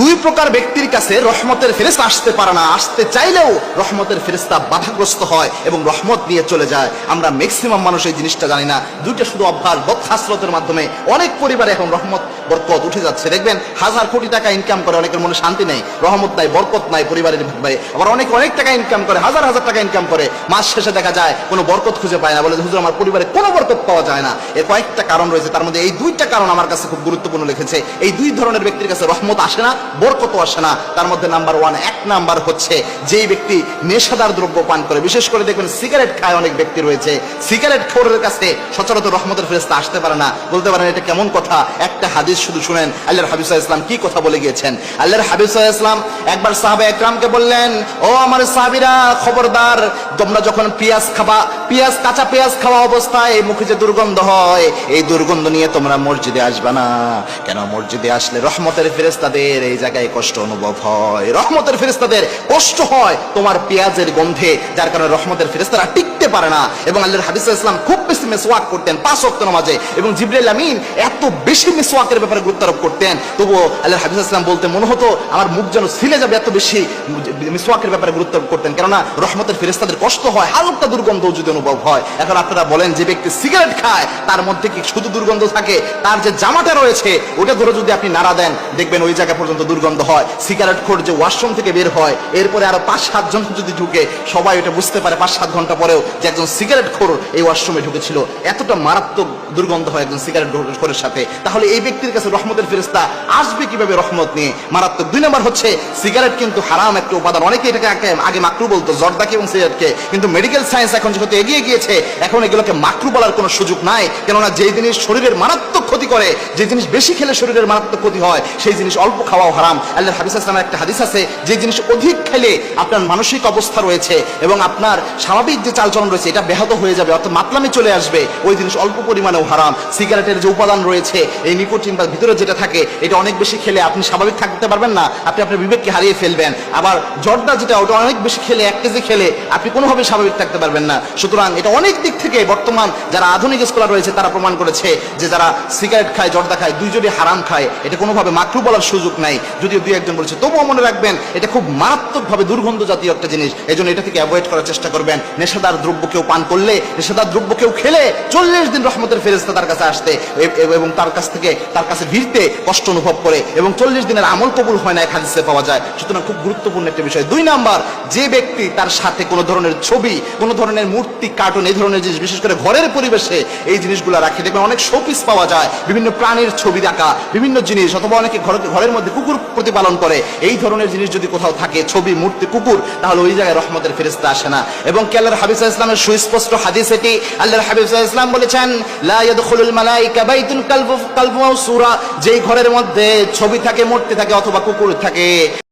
দুই প্রকার ব্যক্তির কাছে রহমতের ফেরেস্তা আসতে পারে না। আসতে চাইলেও রহমতের ফেরেস্তা বাধাগ্রস্ত হয় এবং রহমত নিয়ে চলে যায়। আমরা ম্যাক্সিমাম মানুষ এই জিনিসটা জানি না। দুইটা শুধু অভ্যাস বদহাসরতের মাধ্যমে অনেক পরিবারে এখন রহমত, বরকত উঠে যাচ্ছে। দেখবেন, হাজার কোটি টাকা ইনকাম করে অনেকের মনে শান্তি নেই। রহমত নাই, বরকত নাই পরিবারের ভাই। আবার অনেক অনেক টাকা ইনকাম করে, হাজার হাজার টাকা ইনকাম করে। মাস শেষে দেখা যায় কোনো বরকত খুঁজে পায় না। বলে হুজুর, আমার পরিবারে কোনো বরকত পাওয়া যায় না। এর কয়েকটা কারণ রয়েছে। তার মধ্যে এই দুইটা কারণ আমার কাছে খুব গুরুত্বপূর্ণ লিখেছে। এই দুই ধরনের ব্যক্তির কাছে রহমত আসে না বরকত আসে না। তার মধ্যে নাম্বার ওয়ান এক নাম্বার হচ্ছে যেই ব্যক্তি নেশাদার দ্রব্য পান করে। বিশেষ করে দেখবেন সিগারেট খায় অনেক ব্যক্তি রয়েছে। সিগারেট খোরের কাছে সচরাচর রহমতের ফেরেস্তা আসতে পারে না। বলতে পারেন, এটা কেমন কথা? একটা হাদিস শুধু শুনেন, আল্লাহর হাবিব ইসলাম কি কথা বলে গিয়েছেন? আল্লাহর হাবিব ইসলাম একবার সাহাবা একরামকে বললেন, ও আমার সাহাবীরা, খবরদার, তোমরা যখন পেঁয়াজ খাবা, পেঁয়াজ, কাঁচা পেঁয়াজ খাওয়া অবস্থায় এই মুখে যে দুর্গন্ধ হয়, এই দুর্গন্ধ নিয়ে তোমরা মসজিদে আসবে না। কেন মসজিদে আসলে রহমতের ফেরেস্তাদের এই জায়গায় কষ্ট অনুভব হয়। রহমতের ফেরেস্তাদের কষ্ট হয় তোমার পেঁয়াজের গন্ধে, যার কারণে রহমতের ফেরেস্তারা টিকতে পারে না। এবং আল্লাহর হাদিস ইসলাম খুব বেশি মেসওয়াক করতেন পাঁচ ওয়াক্ত নামাজে। এবং জিবরাইল আমিন এত বেশি মেসওয়াকের ব্যাপারে গুরুত্ব আরোপ করতেন। তবুও আল্লাহর হাদিস ইসলাম বলতে মনে হতো, আমার মুখ যেন ছিলে যাবে এত বেশি মিসওয়াকের ব্যাপারে গুরুত্ব আরোপ করতেন। কেননা রহমতের ফেরেস্তাদের কষ্ট হয়, হালকা দুর্গন্ধ যদি অনুভব হয়। এখন আপনারা বলেন, যে ব্যক্তি সিগারেট খায়, তার মধ্যে কি শুধু দুর্গন্ধ থাকে? তার যে জামাটা রয়েছে, ওটা ধরে যদি আপনি নাড়া দেন, দেখবেন ওই জায়গা পর্যন্ত দুর্গন্ধ হয় সিগারেট খোর যে ওয়াশরুম থেকে বের হয়, এরপরে আরও পাঁচ সাতজন যদি ঢুকে, সবাই এটা বুঝতে পারে পাঁচ সাত ঘণ্টা পরেও যে একজন সিগারেট খোর এই ওয়াশরুমে ঢুকেছিল। এতটা মারাত্মক দুর্গন্ধ হয় একজন সিগারেট খোরের সাথে। তাহলে এই ব্যক্তির কাছে রহমতের ফেরেস্তা আসবে কীভাবে রহমত নিয়ে? মারাত্মক। দুই নম্বর হচ্ছে সিগারেট কিন্তু হারাম একটা উপাদান। অনেকে এটাকে আগে- মাকরু বলতো জর্দাকে এবং সিগারেটকে। কিন্তু মেডিকেল সায়েন্স এখন যেহেতু এগিয়ে গিয়েছে, এখন এগুলোকে মাকরু বলার কোনো সুযোগ নাই। কেননা যে জিনিস শরীরের মারাত্মক ক্ষতি করে, যে জিনিস বেশি খেলে শরীরের মারাত্মক ক্ষতি হয়, সেই জিনিস অল্প খাওয়াও হারাম। আল্লাহ হাবিস ইসলামের একটা হাদিস আছে, যে জিনিস অধিক খেলে আপনার মানসিক অবস্থা রয়েছে এবং আপনার স্বাভাবিক যে চালচলন রয়েছে, এটা ব্যাহত হয়ে যাবে, অর্থাৎ মাতলামে চলে আসবে, ওই জিনিস অল্প পরিমাণেও হারাম। সিগারেটের যে উপাদান রয়েছে, এই নিকোটিন বা ভিতরে যেটা থাকে, এটা অনেক বেশি খেলে আপনি স্বাভাবিক থাকতে পারবেন না, আপনি আপনার বিবেককে হারিয়ে ফেলবেন। আবার জর্দা যেটা, ওটা অনেক বেশি খেলে, এক কেজি খেলে, আপনি কোনোভাবে স্বাভাবিক থাকতে পারবেন না। সুতরাং এটা অনেক দিক থেকে বর্তমান যারা আধুনিক স্কলার রয়েছে, তারা প্রমাণ করেছে যে যারা সিগারেট খায়, জর্দা খায়, দুইজনই হারাম খায়, এটা কোনোভাবে মাকরু বলার সুযোগ নাই। যদিও দুই একজন বলেছে, তবুও মনে রাখবেন, এটা খুব মারাত্মকভাবে দুর্গন্ধ জাতীয় একটা জিনিস। এই জন্য এটা থেকে অ্যাভয়েড করার চেষ্টা করবেন? নেশাদার দ্রব্য কেউ পান করলে, নেশাদার দ্রব্য কেউ খেলে, চল্লিশ দিন রহমতের ফেরেস্তা তার কাছে আসতে এবং তার কাছ থেকে, তার কাছে ভিড়তে কষ্ট অনুভব করে এবং চল্লিশ দিনের আমল কবুল হয় না, এক হাদিসে পাওয়া যায়। সুতরাং খুব গুরুত্বপূর্ণ একটা বিষয়। দুই নাম্বার, যে ব্যক্তি তার সাথে কোনো ধরনের ছবি, কোনো ধরনের মূর্তি, কার্টুন, এই ধরনের জিনিস, বিশেষ করে ঘরের পরিবেশে এই জিনিসগুলো রাখে, দেখবেন অনেক শোপিস পাওয়া যায়। বিভিন্ন প্রাণীর ছবি রাখা, বিভিন্ন জিনিস, অথবা অনেকে ঘর- ঘরের মধ্যে কুকুর প্রতিপালন করে। এই ধরনের জিনিস যদি কোথাও থাকে, ছবি, মূর্তি, কুকুর, তাহলে ওই জায়গায় রহমতের ফেরিস্তা আসে না। এবং কে আল্লাহর হাবিব ইসলামের সুস্পষ্ট হাদিস এটি? আল্লাহর হাবিব ইসলাম বলেছেন যেই ঘরের মধ্যে ছবি থাকে, মূর্তি থাকে অথবা কুকুর থাকে।